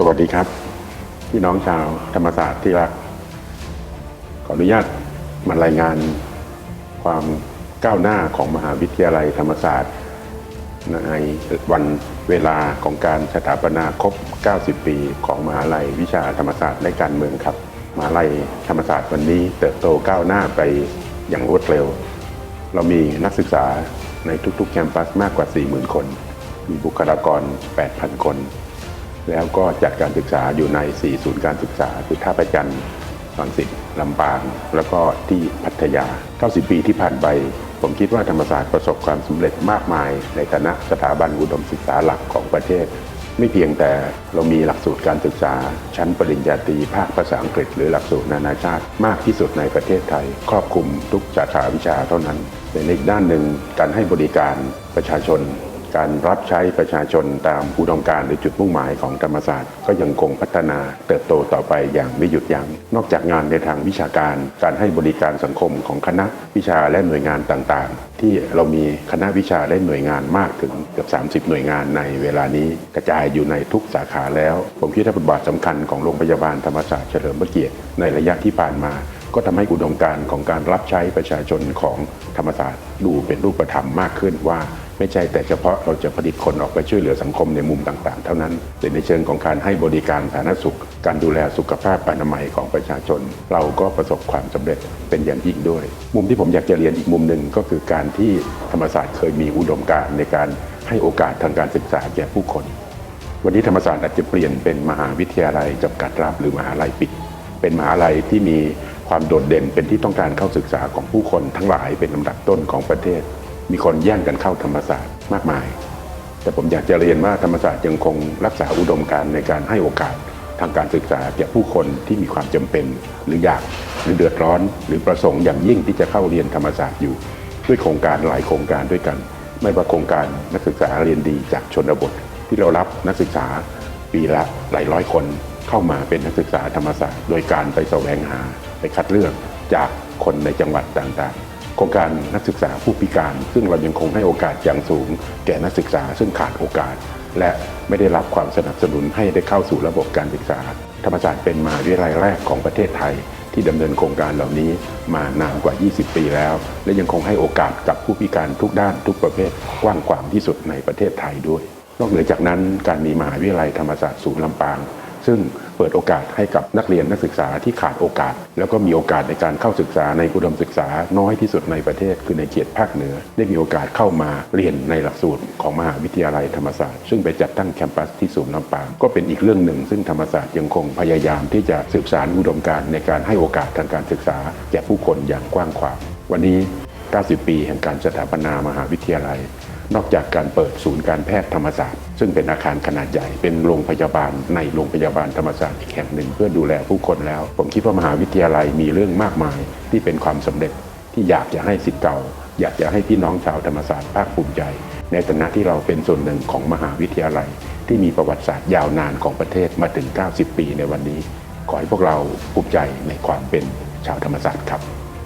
สวัสดีครับ พี่น้องชาวธรรมศาสตร์ที่รัก ขออนุญาตมารายงานความก้าวหน้าของมหาวิทยาลัยธรรมศาสตร์ ในวันเวลาของการสถาปนาครบ 90 ปี ของมหาลัยวิชาธรรมศาสตร์และการเมืองครับ มหาลัยธรรมศาสตร์วันนี้เติบโตก้าวหน้าไปอย่างรวดเร็ว เรามีนักศึกษาในทุกๆ แคมปัสมากกว่า 40,000 คน มีบุคลากร 8,000 คน แล้วก็จัดการศึกษาอยู่ใน 4 ศูนย์การศึกษา คือท่าประจันรังสิตลำปาง แล้วก็ที่พัทยา 90 ปีที่ผ่านไป ผมคิดว่าธรรมศาสตร์ประสบความสำเร็จมากมาย ในฐานะสถาบันอุดมศึกษาหลักของประเทศ ไม่เพียงแต่เรามีหลักสูตรการศึกษา ชั้นปริญญาตรีภาคภาษาอังกฤษ หรือหลักสูตรนานาชาติ มากที่สุดในประเทศไทย ครอบคลุมทุกสาขาวิชาเท่านั้นในอีกด้านหนึ่งการให้บริการประชาชน การรับใช้ประชาชนตามอุดมการณ์หรือจุดมุ่งหมายของธรรมศาสตร์ ก็ยังคงพัฒนาเติบโตต่อไปอย่างไม่หยุดยัง้งนอกจากงานในทางวิชาการ การให้บริการสังคมของคณะวิชาและหน่วยงานต่างๆ ที่เรามีคณะวิชาและหน่วยงานมากถึงเกือบ 30 หน่วยงานในเวลานี้กระจายอยู่ในทุกสาขาแล้ว ผมคิดว่าบทบาทสำคัญของโรงพยาบาลธรรมศาสตร์เฉลิมพระเกียรติในระยะที่ผ่านมาก็ทำให้อุดมการณ์ของการรับใช้ประชาชนของธรรมศาสตร์ดูเป็นรูปธรรมมากขึ้นว่า ไม่ใช่แต่เฉพาะเราจะผลิตคนออกไปช่วยเหลือสังคมในมุมต่างๆ เท่านั้นแต่ในเชิงของการให้บริการสาธารณสุข การดูแลสุขภาพอนามัยของประชาชน เราก็ประสบความสำเร็จเป็นอย่างยิ่งด้วย มุมที่ผมอยากจะเรียนอีกมุมหนึ่งก็คือการที่ธรรมศาสตร์เคยมีอุดมการณ์ในการให้โอกาสทางการศึกษาแก่ผู้คน วันนี้ธรรมศาสตร์อาจจะเปลี่ยนเป็นมหาวิทยาลัยจำกัดรับหรือมหาลัยปิด เป็นมหาลัยที่มีความโดดเด่นเป็นที่ต้องการเข้าศึกษาของผู้คนทั้งหลายเป็นลำดับต้นของประเทศ มีคนแย่งกันเข้าธรรมศาสตร์มากมาย แต่ผมอยากจะเรียนว่าธรรมศาสตร์ยังคงรักษาอุดมการณ์ในการให้โอกาสทางการศึกษาแก่ผู้คนที่มีความจำเป็น หรืออยากหรือเดือดร้อน หรือประสงค์อย่างยิ่งที่จะเข้าเรียนธรรมศาสตร์อยู่ ด้วยโครงการหลายโครงการด้วยกัน ไม่ว่าโครงการนักศึกษาเรียนดีจากชนบท ที่เรารับนักศึกษาปีละหลายร้อยคนเข้ามาเป็นนักศึกษาธรรมศาสตร์ โดยการไปแสวงหาไปคัดเลือกจากคนในจังหวัดต่างๆ โครงการนักศึกษาผู้พิการ ซึ่งเรายังคงให้โอกาสอย่างสูง แก่นักศึกษาซึ่งขาดโอกาส และไม่ได้รับความสนับสนุนให้ได้เข้าสู่ระบบการศึกษา ธรรมศาสตร์เป็นมหาวิทยาลัยแรกของประเทศไทย ที่ดำเนินโครงการเหล่านี้มานานกว่า 20 ปีแล้ว และยังคงให้โอกาสกับผู้พิการทุกด้านทุกประเภทกว้างขวางที่สุดในประเทศไทยด้วย นอกเหนือจากนั้นการมีมหาวิทยาลัยธรรมศาสตร์ศูนย์ลำปาง ซึ่งเปิดโอกาสให้กับนักเรียนนักศึกษาที่ขาดโอกาส แล้วก็มีโอกาสในการเข้าศึกษาในอุดมศึกษาน้อยที่สุดในประเทศ คือในเขตภาคเหนือ ได้มีโอกาสเข้ามาเรียนในหลักสูตรของมหาวิทยาลัยธรรมศาสตร์ ซึ่งไปจัดตั้งแคมปัสที่ศูนย์ลำปางก็เป็นอีกเรื่องหนึ่ง ซึ่งธรรมศาสตร์ยังคงพยายามที่จะสืบสานอุดมการณ์ในการให้โอกาสทางการศึกษา แก่ผู้คนอย่างกว้างขวางวันนี้ 90 ปีแห่งการสถาปนามหาวิทยาลัย นอกจากการเปิดศูนย์การแพทย์ธรรมศาสตร์ ซึ่งเป็นอาคารขนาดใหญ่เป็นโรงพยาบาลในโรงพยาบาลธรรมศาสตร์อีกแห่งหนึ่งเพื่อดูแลผู้คนแล้ว ผมคิดว่ามหาวิทยาลัยมีเรื่องมากมาย ที่เป็นความสำเร็จที่อยากจะให้สิทธิ์เก่า อยากจะให้พี่น้องชาวธรรมศาสตร์ภาคภูมิใจ ในฐานะที่เราเป็นส่วนหนึ่งของมหาวิทยาลัย ที่มีประวัติศาสตร์ยาวนานของประเทศมาถึง 90 ปีในวันนี้ ขอให้พวกเราภูมิใจในความเป็นชาวธรรมศาสตร์ครับ